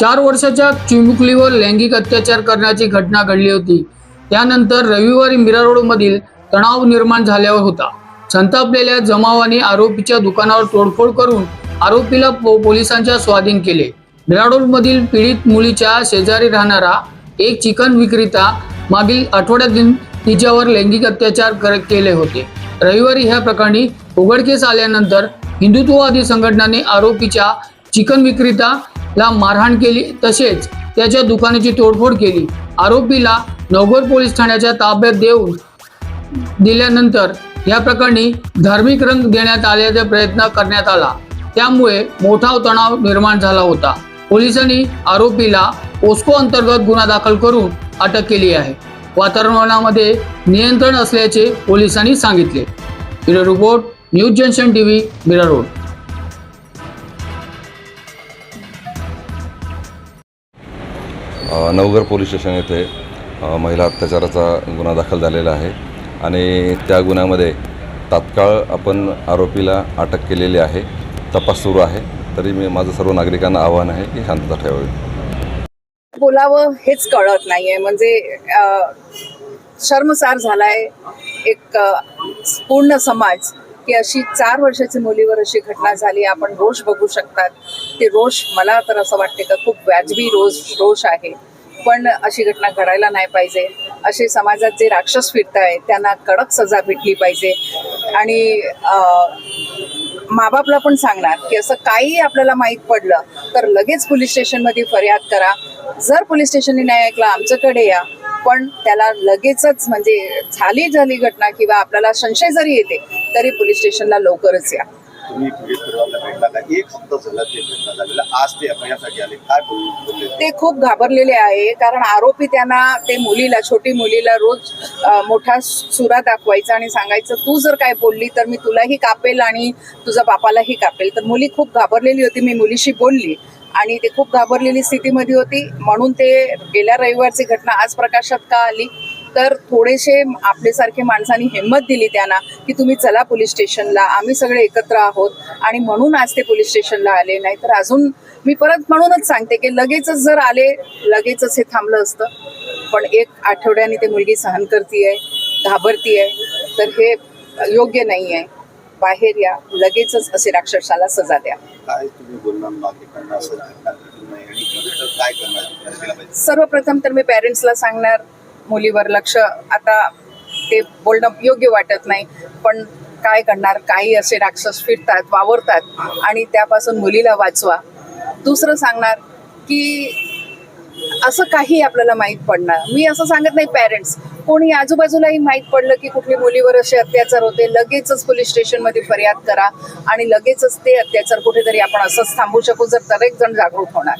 चार वर्षाच्या चिमुकलीवर लैंगिक अत्याचार करण्याची घटना घडली होती. त्यानंतर रविवारी मीरा रोडमधील तणाव निर्माण झाल्यावर होता. संतापलेल्या जमावाने आरोपीच्या दुकानावर तोडफोड करून आरोपीला पो- पोलिसांच्या स्वाधीन केले. मिराडोलमधील पीडित मुलीच्या शेजारी राहणारा एक चिकन विक्रेता मागील आठवड्यात तिच्यावर लैंगिक अत्याचार कर केले होते. रविवारी ह्या प्रकरणी उघडकीस आल्यानंतर हिंदुत्ववादी संघटनाने आरोपीच्या चिकन विक्रेता ला मारहाण केली तसेच त्याच्या दुकानाची तोडफोड केली. आरोपीला नवगड पोलीस ठाण्याच्या ताब्यात देऊन दिल्यानंतर या प्रकरणी धार्मिक रंग देण्यात आल्याचा प्रयत्न करण्यात आला. त्यामुळे मोठा तणाव निर्माण झाला होता. पोलिसांनी आरोपीला पोस्को अंतर्गत गुन्हा दाखल करून अटक केली आहे. वातावरणामध्ये नियंत्रण असल्याचे पोलिसांनी सांगितले. Bureau report news junction TV V रोड. नवघर पोलीस स्टेशन येथे महिला अत्याचाराचा गुन्हा दाखल झालेला आहे. आणि त्या गुन्ह्यामध्ये तात्काळ आपण आरोपीला अटक केलेली आहे. तपास सुरू आहे. तरी मी माझं सर्व नागरिकांना आव्हान आहे की शांतता ठेवावी. बोलावं हेच कळत नाहीये. म्हणजे शर्मसार झालाय एक पूर्ण समाज. की अशी चार वर्षाची मुलीवर अशी घटना झाली आपण रोष बघू शकतात. ते रोष मला तर असं वाटते का खूप व्याजबी रोष रोष आहे. पण अशी घटना घडायला नाही पाहिजे. असे समाजात जे राक्षस फिरताय त्यांना कडक सजा भेटली पाहिजे. आणि माबापला पण सांगणार की असं काही आपल्याला माहीत पडलं तर लगेच पोलीस स्टेशनमध्ये फरियाद करा. जर पोलीस स्टेशनने नाही ऐकलं आमच्याकडे या. पण त्याला लगेचच म्हणजे झाली झाली घटना किंवा आपल्याला संशय जरी येते तरी पोलीस स्टेशनला लवकरच या. ते खूप घाबरलेले आहे कारण आरोपी त्यांना ते मुलीला छोटी मुलीला रोज मोठा सुरा दाखवायचा आणि सांगायचं तू जर काय बोलली तर मी तुलाही कापेल आणि तुझ्या बापालाही कापेल. तर मुली खूप घाबरलेली होती. मी मुलीशी बोलली. आणि ते खूप घाबरलेली स्थितीमध्ये होती. म्हणून ते गेल्या रविवारची घटना आज प्रकाशात का आली? तर थोडेसे आपल्यासारखे माणसांनी हिंमत दिली त्यांना की तुम्ही चला पोलीस स्टेशनला. आम्ही सगळे एकत्र आहोत आणि म्हणून आज ते पोलीस स्टेशनला आले नाही. तर अजून मी परत म्हणूनच सांगते की लगेचच जर आले लगेचच हे थांबलं असतं. पण एक आठवड्याने ते मुलगी सहन करती आहे घाबरती आहे तर हे योग्य नाही आहे बाहेर या लगेचच असे राक्षसाला सजा द्या. सर्वप्रथम तर मी पॅरेंट्सला सांगणार मुलीवर लक्ष आता ते बोलणं योग्य वाटत नाही पण काय करणार? काही असे राक्षस फिरतात वावरतात आणि त्यापासून मुलीला वाचवा. दुसरं सांगणार की असं काही आपल्याला माहीत पडणार. मी असं सांगत नाही पॅरेंट्स कोणी आजूबाजूलाही माहीत पडलं की कुठली मुलीवर असे अत्याचार होते लगेचच पोलीस स्टेशनमध्ये फरियाद करा आणि लगेचच ते अत्याचार कुठेतरी आपण असंच थांबू शकू जर दरेक जण जागरूक होणार.